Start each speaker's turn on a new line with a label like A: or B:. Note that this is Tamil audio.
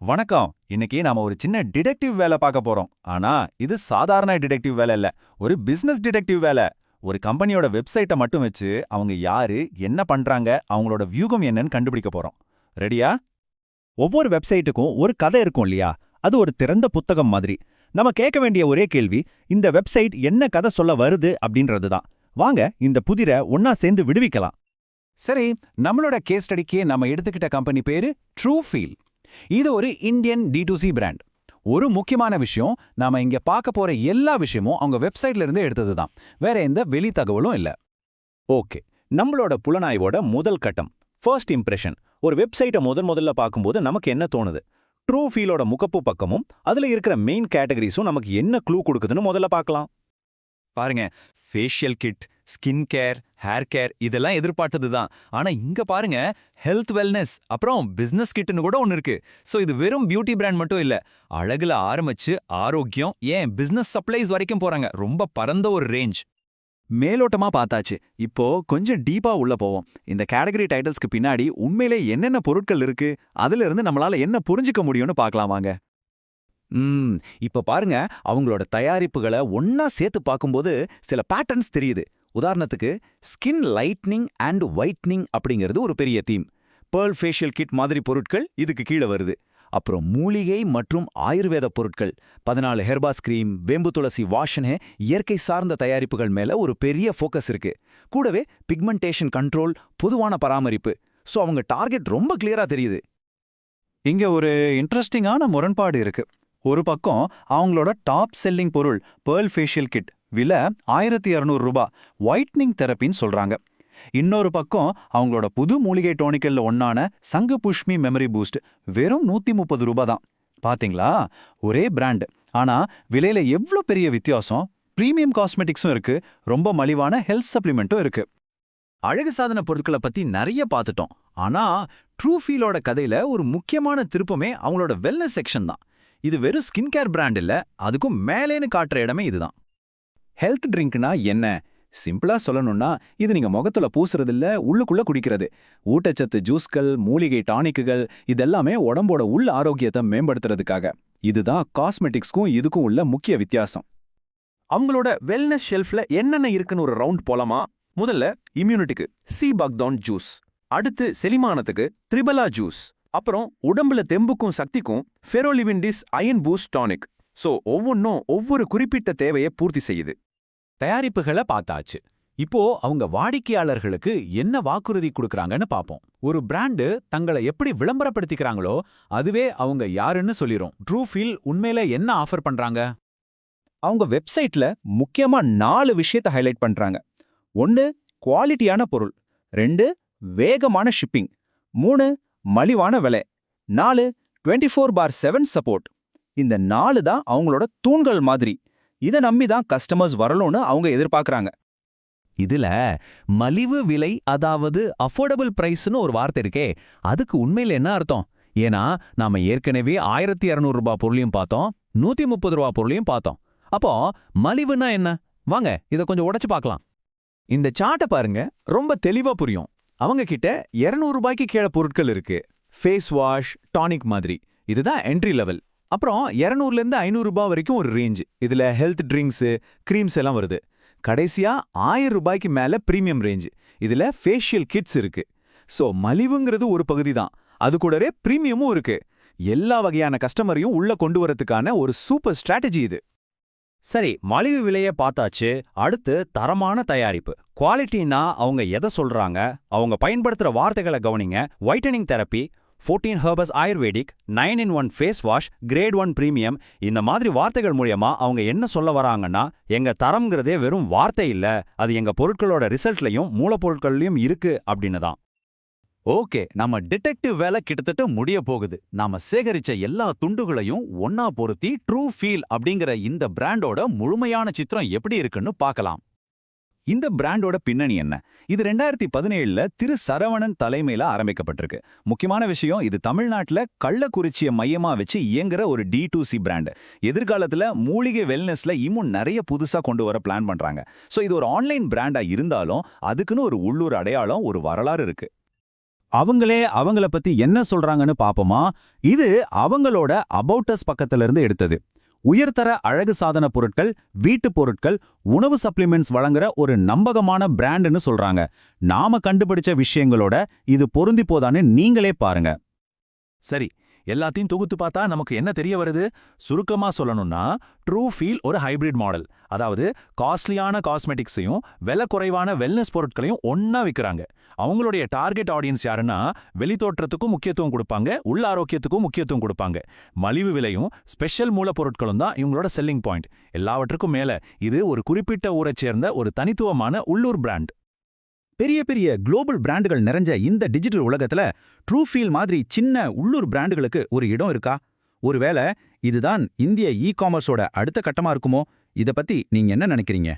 A: வணக்கம். இன்னைக்கு நாம ஒரு சின்ன டிடெக்டிவ் வேலை பார்க்க போறோம். ஆனா இது சாதாரண டிடெக்டிவ் வேலை இல்ல. ஒரு பிசினஸ் டிடெக்டிவ் வேலை. ஒரு கம்பெனியோட வெப்சைட்டை மட்டும் வச்சு அவங்க யாரு என்ன பண்றாங்க அவங்களோட வியூகம் என்னன்னு கண்டுபிடிக்க போறோம். ரெடியா?
B: ஒவ்வொரு வெப்சைட்டுக்கும் ஒரு கதை இருக்கும் இல்லையா? அது ஒரு திறந்த புத்தகம் மாதிரி. நம்ம கேட்க வேண்டிய ஒரே கேள்வி இந்த வெப்சைட் என்ன கதை சொல்ல வருது அப்படின்றது தான் வாங்க இந்த புதிரை ஒன்னா சேர்ந்து விடுவிக்கலாம்.
A: சரி நம்மளோட கேஸ் ஸ்டடிக்கே நம்ம எடுத்துக்கிட்ட கம்பெனி பேரு ட்ரூஃபீல் இது ஒரு இந்தியன் டி பிராண்ட் ஒரு முக்கியமான விஷயம் நாம இங்க பார்க்க போற எல்லா விஷயமும் அவங்க வெப்சைட்ல இருந்து எடுத்தது தான். வேற எந்த வெளி தகவலும் இல்ல.
B: ஓகே நம்மளோட புலனாய்வோட முதல் கட்டம் ஃபர்ஸ்ட் இம்ப்ரெஷன் ஒரு வெப்சைட்டை முதன் முதல்ல பார்க்கும்போது நமக்கு என்ன தோணுது? ட்ரூ ஃபீலோட முகப்பு பக்கமும் அதுல இருக்கிற மெயின் கேட்டகரிஸும் நமக்கு என்ன க்ளூ கொடுக்குதுன்னு முதல்ல பார்க்கலாம்.
C: பாருங்க facial kit skin care hair care இதெல்லாம் எதிர்பார்த்தது தான் ஆனா இங்க பாருங்க ஹெல்த் வெல்னஸ் அப்புறம் பிசினஸ் கிட்னு கூட ஒன்னு இருக்கு. சோ இது வெறும் பியூட்டி பிராண்ட் மட்டும் இல்ல அழகுல ஆரம்பிச்சு ஆரோக்கியம் ஏன் பிசினஸ் சப்ளைஸ் வரைக்கும் போறாங்க. ரொம்ப பரந்த ஒரு ரேஞ்ச்
D: மேலோட்டமா பார்த்தாச்சு. இப்போ கொஞ்சம் டீப்பா உள்ள போவோம். இந்த கேட்டகரி டைட்டில்ஸ்க்கு பின்னாடி உண்மையிலே என்னென்ன பொருட்கள் இருக்கு அதுல இருந்து நம்மளால என்ன புரிஞ்சுக்க முடியும்னு பார்க்கலாம் வாங்க
B: ம் இப்ப பாருங்க அவங்களோட தயாரிப்புகளை ஒன்னா சேர்த்து பார்க்கும்போது சில பேட்டர்ன்ஸ் தெரியுது. உதாரணத்துக்கு ஸ்கின் லைட்னிங் அண்ட் ஒயிட்னிங் அப்படிங்கிறது ஒரு பெரிய தீம் பேர்ல் ஃபேஷியல் கிட் மாதிரி பொருட்கள் இதுக்கு கீழே வருது. அப்புறம் மூலிகை மற்றும் ஆயுர்வேத பொருட்கள் பதினாலு ஹெர்பாஸ் கிரீம் வேம்பு துளசி வாஷனே இயற்கை சார்ந்த தயாரிப்புகள் மேல ஒரு பெரிய ஃபோக்கஸ் இருக்கு. கூடவே பிக்மெண்டேஷன் கண்ட்ரோல் பொதுவான பராமரிப்பு. ஸோ அவங்க டார்கெட் ரொம்ப கிளியரா தெரியுது.
A: இங்க ஒரு இன்ட்ரெஸ்டிங்கான முரண்பாடு இருக்கு. ஒரு பக்கம் அவங்களோட டாப் செல்லிங் பொருள் பேர்ல் ஃபேஷியல் கிட் விலை ஆயிரத்தி இரநூறு ரூபா ஒயிட்னிங் தெரப்பின்னு சொல்றாங்க. இன்னொரு பக்கம் அவங்களோட புது மூலிகை டோனிக்கல்ல ஒன்னான சங்கு புஷ்மி மெமரி பூஸ்ட் வெறும் நூத்தி முப்பது ரூபா தான். பாத்தீங்களா? ஒரே பிராண்ட் ஆனா விலையில எவ்ளோ பெரிய வித்தியாசம்? பிரீமியம் காஸ்மெட்டிக்ஸும் இருக்கு. ரொம்ப மலிவான ஹெல்த் சப்ளிமெண்ட்டும் இருக்கு.
B: அழகு சாதன பொருட்களை பத்தி நிறைய பார்த்துட்டோம் ஆனா ட்ரூஃபீலோட கதையில ஒரு முக்கியமான திருப்பமே அவங்களோட வெல்னஸ் செக்ஷன் தான். இது வெறும் ஸ்கின் கேர் பிராண்ட் இல்ல அதுக்கும் மேலேன்னு காட்டுற இடமே இதுதான். ஹெல்த் ட்ரிங்க்னா என்ன? சிம்பிளா சொல்லணும்னா இது நீங்க முகத்துல பூசுறது இல்ல உள்ளுக்குள்ள குடிக்கிறது. ஊட்டச்சத்து ஜூஸ்கள் மூலிகை டானிக்குகள் இதெல்லாமே உடம்போட உள் ஆரோக்கியத்தை மேம்படுத்துறதுக்காக. இதுதான் காஸ்மெட்டிக்ஸ்க்கும் இதுக்கும் உள்ள முக்கிய வித்தியாசம். அவங்களோட வெல்னஸ் ஷெல்ஃப்ல என்னென்ன இருக்குன்னு ஒரு ரவுண்ட் போலாமா? முதல்ல இம்யூனிட்டிக்கு சி பக்தான் ஜூஸ் அடுத்து செலிமானத்துக்கு த்ரிபலா ஜூஸ் அப்புறம் உடம்புல தெம்புக்கும் சக்திக்கும் ஃபெரோலிவின்டிஸ் அயன் பூஸ்ட் டானிக். சோ ஒவ்வொன்றும் ஒவ்வொரு குறிப்பிட்ட தேவையை பூர்த்தி செய்யுது. தயாரிப்புகளை பார்த்தாச்சு. இப்போ அவங்க வாடிக்கையாளர்களுக்கு என்ன வாக்குறுதி கொடுக்கறாங்கன்னு பாப்போம் ஒரு பிராண்டு தங்களை எப்படி விளம்பரப்படுத்திக்கிறாங்களோ அதுவே அவங்க யாருன்னு சொல்லிரும். ட்ரூஃபீல் உண்மையில என்ன ஆஃபர் பண்றாங்க? அவங்க வெப்சைட்ல முக்கியமா நாலு விஷயத்தை ஹைலைட் பண்றாங்க. ஒன்னு குவாலிட்டியான பொருள். ரெண்டு வேகமான ஷிப்பிங். மூணு மலிவான விலை. நாலு twenty four four seven support இந்த நாலு தான் அவங்களோட தூண்கள் மாதிரி. இதை நம்பி தான் கஸ்டமர்ஸ் வரலும்னு அவங்க எதிர்பார்க்குறாங்க. இதுல மலிவு விலை அதாவது அஃபோர்டபுள் பிரைஸ்னு ஒரு வார்த்தை இருக்கே. அதுக்கு உண்மையில என்ன அர்த்தம்? ஏன்னா நாம ஏற்கனவே ஆயிரத்தி இரநூறு பொருளையும் பார்த்தோம் நூத்தி முப்பது ரூபாய் பொருளையும் பார்த்தோம். அப்போ மலிவுனா என்ன? வாங்க இதை கொஞ்சம் உடைச்சு பார்க்கலாம். இந்த சார்ட்டை பாருங்க ரொம்ப தெளிவா புரியும். அவங்க கிட்ட 200 ரூபாய்க்கு கீழே பொருட்கள் இருக்கு. ஃபேஸ் வாஷ் டானிக் மாதிரி. இதுதான் என்ட்ரி லெவல் அப்புறம் 200 இருந்து ஐநூறு ரூபாய் வரைக்கும் ஒரு ரேஞ்ச் இதுல ஹெல்த் ட்ரிங்க்ஸு க்ரீம்ஸ் எல்லாம் வருது. கடைசியா ஆயிரம் ரூபாய்க்கு மேல பிரீமியம் ரேஞ்ச் இதுல ஃபேஷியல் கிட்ஸ் இருக்கு. சோ மலிவுங்கிறது ஒரு பகுதி தான். அது கூடவே ப்ரீமியமும் இருக்கு. எல்லா வகையான கஸ்டமரையும் உள்ள கொண்டு வரதுக்கான ஒரு சூப்பர் ஸ்ட்ராட்டஜி இது.
E: சரி மலிவு விலையை பார்த்தாச்சு. அடுத்து தரமான தயாரிப்பு. குவாலிட்டினா அவங்க எதை சொல்றாங்க? அவங்க பயன்படுத்துற வார்த்தைகளை கவனிங்க. Whitening therapy fourteen herbs ayurvedic nine in one face wash great one premium இந்த மாதிரி வார்த்தைகள் மூலயமா அவங்க என்ன சொல்ல வராங்கன்னா எங்க தரம்ங்கிறதே வெறும் வார்த்தை இல்ல. அது எங்க பொருட்களோட ரிசல்ட்லயும் மூலப்பொருட்கள்லயும் இருக்கு அப்படின்னு தான்
B: ஓகே நம்ம டிடெக்டிவ் வேலை கிட்டத்தட்ட முடிய போகுது. நாம சேகரிச்ச எல்லா துண்டுகளையும் ஒன்னா பொருத்தி ட்ரூ ஃபீல் அப்படிங்கிற இந்த பிராண்டோட முழுமையான சித்திரம் எப்படி இருக்குன்னு பார்க்கலாம். இந்த பிராண்டோட பின்னணி என்ன? இது ரெண்டாயிரத்தி பதினேழுல திரு சரவணன் தலைமையில ஆரம்பிக்கப்பட்டிருக்கு. முக்கியமான விஷயம் இது தமிழ்நாட்டுல கள்ளக்குறிச்சியை மையமா வச்சு இயங்குற ஒரு டி டூ சி பிராண்ட். எதிர்காலத்துல மூலிகை வெல்னஸ்ல இன்னும் நிறைய புதுசா கொண்டு வர பிளான் பண்றாங்க. சோ இது ஒரு ஆன்லைன் பிராண்டா இருந்தாலும் அதுக்குன்னு ஒரு உள்ளூர் அடையாளம் ஒரு வரலாறு இருக்கு.
E: அவங்களே அவங்கள பத்தி என்ன சொல்றாங்கன்னு பாப்போமா? இது அவங்களோட அபவுட்டஸ் பக்கத்துல இருந்து எடுத்தது. உயர்தர அழகு சாதன பொருட்கள் வீட்டு பொருட்கள் உணவு சப்ளிமெண்ட்ஸ் வழங்குற ஒரு நம்பகமான பிராண்டுன்னு சொல்றாங்க. நாம கண்டுபிடிச்ச விஷயங்களோட இது பொருந்தி போதான்னு நீங்களே பாருங்க.
B: சரி எல்லாத்தையும் தொகுத்து பார்த்தா நமக்கு என்ன தெரிய வருது? சுருக்கமா சொல்லணும்னா ட்ரூ ஃபீல் ஒரு ஹைபிரிட் மாடல் அதாவது காஸ்ட்லியான காஸ்மெட்டிக்ஸையும் விலை குறைவான வெல்னஸ் பொருட்களையும் ஒன்றா விற்கிறாங்க அவங்களுடைய டார்கெட் ஆடியன்ஸ் யாருன்னா வெளித்தோற்றத்துக்கும் முக்கியத்துவம் கொடுப்பாங்க உள்ள ஆரோக்கியத்துக்கும் முக்கியத்துவம் கொடுப்பாங்க. மலிவு விலையும் ஸ்பெஷல் மூலப்பொருட்களும் தான் இவங்களோட செல்லிங் பாயிண்ட் எல்லாவற்றுக்கும் மேல இது ஒரு குறிப்பிட்ட ஊரைச் சேர்ந்த ஒரு தனித்துவமான உள்ளூர் பிராண்ட்
F: பெரிய பெரிய குளோபல் பிராண்டுகள் நிறைஞ்ச இந்த டிஜிட்டல் உலகத்துல ட்ரூஃபீல் மாதிரி சின்ன உள்ளூர் பிராண்டுகளுக்கு ஒரு இடம் இருக்கா? ஒருவேளை இதுதான் இந்திய இ காமர்ஸோட அடுத்த கட்டமா இருக்குமோ? இத பத்தி நீங்க என்ன நினைக்கிறீங்க?